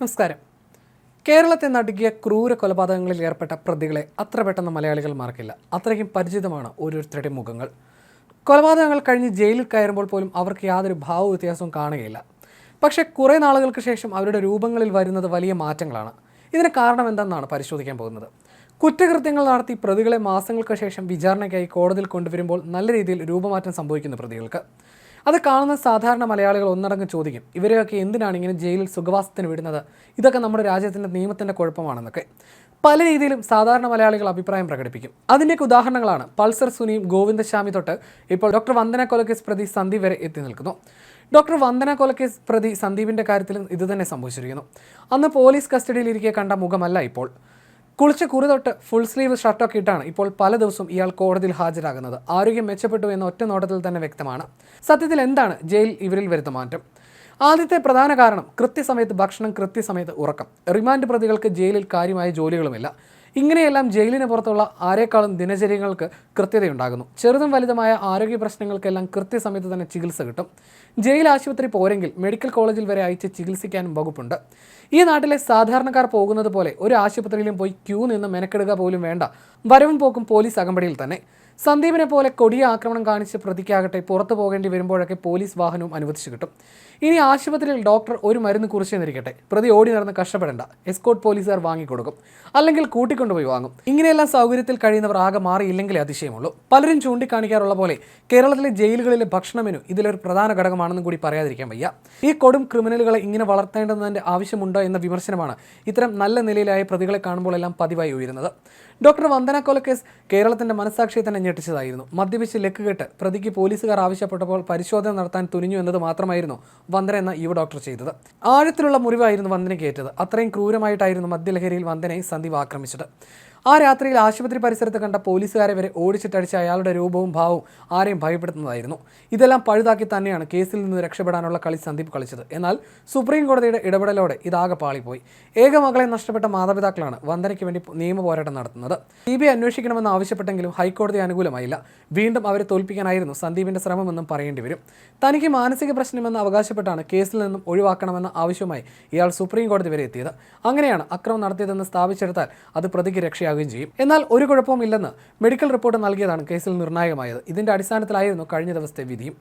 നമസ്കാരം. കേരളത്തെ നടുക്കിയ ക്രൂര കൊലപാതകങ്ങളിൽ ഏർപ്പെട്ട പ്രതികളെ അത്ര പെട്ടെന്ന് മലയാളികൾ മറക്കില്ല. അത്രയ്ക്കും പരിചിതമാണ് ഓരോരുത്തരുടെ മുഖങ്ങൾ. കൊലപാതകങ്ങൾ കഴിഞ്ഞ് ജയിലിൽ കയറുമ്പോൾ പോലും അവർക്ക് യാതൊരു ഭാവ വ്യത്യാസവും കാണുകയില്ല. പക്ഷേ കുറേ നാളുകൾക്ക് ശേഷം അവരുടെ രൂപങ്ങളിൽ വരുന്നത് വലിയ മാറ്റങ്ങളാണ്. ഇതിന് കാരണം എന്താണെന്നാണ് പരിശോധിക്കാൻ പോകുന്നത്. കുറ്റകൃത്യങ്ങൾ നടത്തി പ്രതികളെ മാസങ്ങൾക്ക് ശേഷം വിചാരണയ്ക്കായി കോടതിയിൽ കൊണ്ടുവരുമ്പോൾ നല്ല രീതിയിൽ രൂപമാറ്റം സംഭവിക്കുന്നു പ്രതികൾക്ക്. അത് കാണുന്ന സാധാരണ മലയാളികൾ ഒന്നടങ്കം ചോദിക്കും ഇവരെയൊക്കെ എന്തിനാണ് ഇങ്ങനെ ജയിലിൽ സുഖവാസത്തിന് വിടുന്നത്? ഇതൊക്കെ നമ്മുടെ രാജ്യത്തിന്റെ നിയമത്തിന്റെ കുഴപ്പമാണെന്നൊക്കെ. പല രീതിയിലും സാധാരണ മലയാളികൾ അഭിപ്രായം പ്രകടിപ്പിക്കും. അതിന്റെയൊക്കെ ഉദാഹരണങ്ങളാണ് പൾസർ സുനിയും ഗോവിന്ദശാമി തൊട്ട് ഇപ്പോൾ ഡോക്ടർ വന്ദന കൊലക്കേസ് പ്രതി സന്ദീപ് വരെ എത്തി നിൽക്കുന്നു. ഡോക്ടർ വന്ദന കൊലക്കേസ് പ്രതി സന്ദീപിന്റെ കാര്യത്തിലും ഇതുതന്നെ സംഭവിച്ചിരിക്കുന്നു. അന്ന് പോലീസ് കസ്റ്റഡിയിലിരിക്കെ കണ്ട മുഖമല്ല ഇപ്പോൾ. കുളിച്ച് കുറി തൊട്ട് ഫുൾ സ്ലീവ് ഷർട്ടൊക്കെ ഇട്ടാണ് ഇപ്പോൾ പല ദിവസവും ഇയാൾ കോടതിയിൽ ഹാജരാകുന്നത്. ആരോഗ്യം മെച്ചപ്പെട്ടു എന്ന ഒറ്റ നോട്ടത്തിൽ തന്നെ വ്യക്തമാണ്. സത്യത്തിൽ എന്താണ് ജയിൽ ഇവരിൽ വരുത്ത മാറ്റം? ആദ്യത്തെ പ്രധാന കാരണം കൃത്യസമയത്ത് ഭക്ഷണം കൃത്യസമയത്ത് ഉറക്കം. റിമാൻഡ് പ്രതികൾക്ക് ജയിലിൽ കാര്യമായ ജോലികളുമില്ല. ഇങ്ങനെയെല്ലാം ജയിലിന് പുറത്തുള്ള ആരെക്കാളും ദിനചര്യങ്ങൾക്ക് കൃത്യതയുണ്ടാകുന്നു. ചെറുതും വലുതുമായ ആരോഗ്യ പ്രശ്നങ്ങൾക്കെല്ലാം കൃത്യസമയത്ത് തന്നെ ചികിത്സ കിട്ടും. ജയിൽ ആശുപത്രി പോരെങ്കിൽ മെഡിക്കൽ കോളേജിൽ വരെ അയച്ച് ചികിത്സിക്കാനും വകുപ്പുണ്ട്. ഈ നാട്ടിലെ സാധാരണക്കാർ പോകുന്നത് പോലെ ഒരു ആശുപത്രിയിലും പോയി ക്യൂ നിന്ന് മെനക്കെടുക പോലും വേണ്ട. വരവും പോക്കും പോലീസ് അകമ്പടിയിൽ തന്നെ. സന്ദീപിനെ പോലെ കൊടിയ ആക്രമണം കാണിച്ച് പ്രതിക്കാകട്ടെ പുറത്തു പോകേണ്ടി വരുമ്പോഴൊക്കെ പോലീസ് വാഹനവും അനുവദിച്ചു കിട്ടും. ഇനി ആശുപത്രിയിൽ ഡോക്ടർ ഒരു മരുന്ന് കുറിച്ചെന്നിരിക്കട്ടെ പ്രതി ഓടി നടന്ന് കഷ്ടപ്പെടേണ്ട. എസ്കോട്ട് പോലീസുകാർ വാങ്ങിക്കൊടുക്കും. അല്ലെങ്കിൽ കൂട്ടിക്കൊണ്ടുപോയി വാങ്ങും. ഇങ്ങനെയെല്ലാം സൗകര്യത്തിൽ കഴിയുന്നവർ ആകെ മാറിയില്ലെങ്കിലേ അതിശയമുള്ളൂ. പലരും ചൂണ്ടിക്കാണിക്കാറുള്ള പോലെ കേരളത്തിലെ ജയിലുകളിലെ ഭക്ഷണ മെനു ഇതിലൊരു പ്രധാന ഘടകമാണെന്നും കൂടി പറയാതിരിക്കാൻ വയ്യ. ഈ കൊടും ക്രിമിനലുകളെ ഇങ്ങനെ വളർത്തേണ്ടതിന്റെ ആവശ്യമുണ്ടോ എന്ന വിമർശനമാണ് ഇത്തരം നല്ല നിലയിലായ പ്രതികളെ കാണുമ്പോഴെല്ലാം പതിവായി ഉയരുന്നത്. ഡോക്ടർ വന്ദന കൊലക്കേസ് കേരളത്തിന്റെ മനസാക്ഷിയെ തന്നെ ഞെട്ടിച്ചതായിരുന്നു മദ്യപിച്ച് ലക്ക് കെട്ട് പ്രതിക്ക് പോലീസുകാർ ആവശ്യപ്പെട്ടപ്പോൾ പരിശോധന നടത്താൻ തുനിഞ്ഞു എന്നത് മാത്രമായിരുന്നു വന്ദന എന്ന യുവ ഡോക്ടർ ചെയ്തത്. ആഴത്തിലുള്ള മുറിവായിരുന്നു വന്ദനയ്ക്ക് ഏറ്റത്. അത്രയും ക്രൂരമായിട്ടായിരുന്നു മദ്യലഹരിയിൽ വന്ദനയെ സന്ദീപ് ആക്രമിച്ചത്. ആ രാത്രിയിൽ ആശുപത്രി പരിസരത്ത് കണ്ട പോലീസുകാരെ വരെ ഓടിച്ചിട്ടടിച്ച അയാളുടെ രൂപവും ഭാവവും ആരെയും ഭയപ്പെടുത്തുന്നതായിരുന്നു. ഇതെല്ലാം പഴുതാക്കി തന്നെയാണ് കേസിൽ നിന്ന് രക്ഷപ്പെടാനുള്ള കളി സന്ദീപ് കളിച്ചത്. എന്നാൽ സുപ്രീം കോടതിയുടെ ഇടപെടലോടെ ഇതാകെ പാളിപ്പോയി. ഏക മകളെ നഷ്ടപ്പെട്ട മാതാപിതാക്കളാണ് വന്ദനയ്ക്ക് വേണ്ടി നിയമ പോരാട്ടം നടത്തുന്നത്. സി ബി ഐ അന്വേഷിക്കണമെന്ന് ആവശ്യപ്പെട്ടെങ്കിലും ഹൈക്കോടതി അനുകൂലമായില്ല. വീണ്ടും അവരെ തോൽപ്പിക്കാനായിരുന്നു സന്ദീപിന്റെ ശ്രമമെന്നും പറയേണ്ടി വരും. തനിക്ക് മാനസിക പ്രശ്നമെന്ന് അവകാശപ്പെട്ടാണ് കേസിൽ നിന്നും ഒഴിവാക്കണമെന്ന ആവശ്യവുമായി ഇയാൾ സുപ്രീം കോടതി വരെ എത്തിയത്. അങ്ങനെയാണ് അക്രമം നടത്തിയതെന്ന് സ്ഥാപിച്ചെടുത്താൽ അത് പ്രതിക്ക് രക്ഷയാകുകയും ചെയ്യും. എന്നാൽ ഒരു കുഴപ്പവും ഇല്ലെന്ന് മെഡിക്കൽ റിപ്പോർട്ട് നൽകിയതാണ് കേസിൽ നിർണായകമായത്. ഇതിന്റെ അടിസ്ഥാനത്തിലായിരുന്നു കഴിഞ്ഞ ദിവസത്തെ വിധിയും.